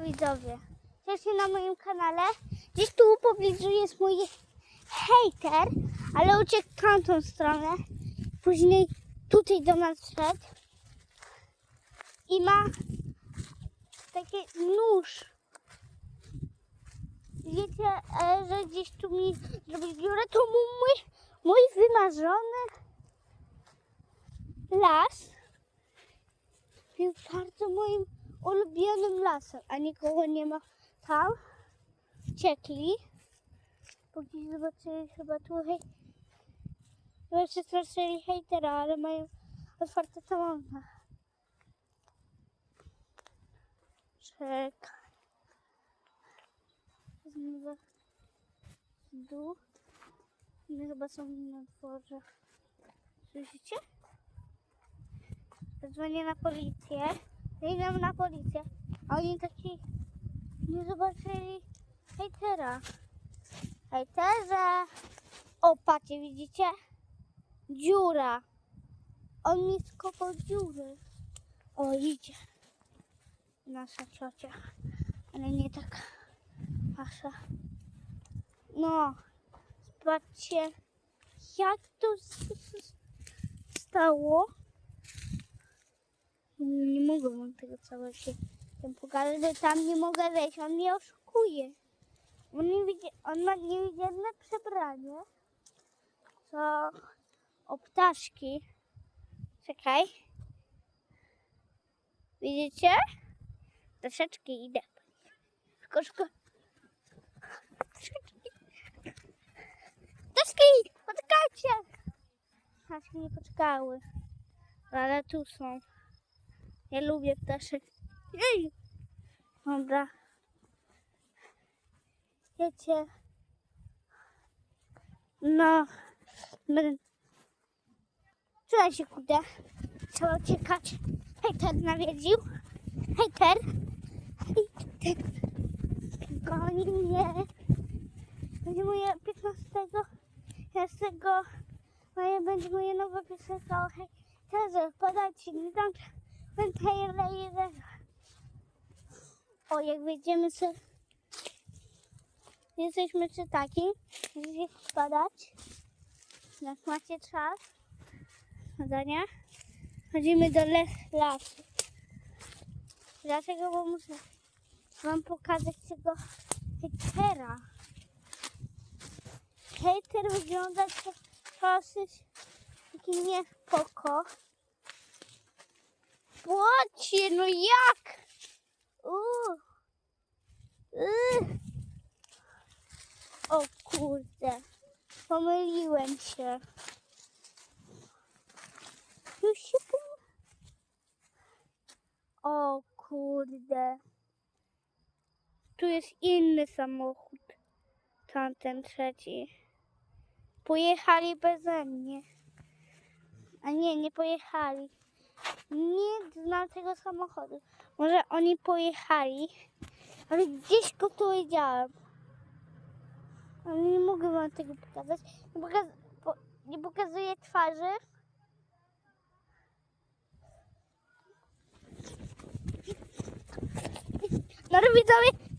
widzowie. Jesteście na moim kanale. Gdzieś tu w pobliżu jest mój hejter, ale uciekł w tamtą stronę. Później tutaj do nas wszedł. I ma taki nóż. Wiecie, e, że gdzieś tu mi zrobił dziurę, to mój, mój wymarzony las jest bardzo moim ulubionym lasem, a nikogo nie ma tam. Uciekli. Gdzieś zobaczyli chyba tu hej... Chyba przestraszyli hejtera, ale mają otwarte tamona. Czekaj. Znowu dół. One chyba są na dworze. Słyszycie? Dzwonię na policję. Idę na policję. A oni taki nie zobaczyli hejtera. Hejterze! O, patrzcie, widzicie? Dziura. On mi skopał dziury. O, idzie. Nasza ciocia. Ale nie tak wasza. No, zobaczcie, jak to stało. Nie mogę wam tego całego tym pokazać, że tam nie mogę wejść. On mnie oszukuje. On, nie widzi, on ma niewidzialne przebranie. Co o ptaszki. Czekaj. Widzicie? Troszeczkę idę. Szybko, szybko. Troszeczkę. Ptaszki! Poczekajcie! Ptaszki nie poczekały. Ale tu są. Ja lubię ptaszek. Jej! Dobra. Wiecie. No. Trzeba się kudę. Trzeba uciekać. Hejter nawiedził. Hejter. Hejter. Goni mnie. Będzie moje 15. Ja z tego moje, będzie moja nowa piosenka o hejterze. Podajcie mi tam hejterze. O, jak wejdziemy sobie Jesteśmy przy takim, gdzie spadać. Jak macie czas, zadania, chodzimy do lasu. Dlaczego? Bo muszę wam pokazać tego hejtera. Hejter wygląda dosyć taki niespoko. Płocie, no jak? O kurde, pomyliłem się. Już się. O kurde. Tu jest inny samochód. Tamten trzeci. Pojechali beze mnie. A nie, nie pojechali. Nie znam tego samochodu. Może oni pojechali, ale gdzieś go tu widziałem. Ale nie mogę wam tego pokazać. Nie, pokaz po nie pokazuję twarzy. No widzowie,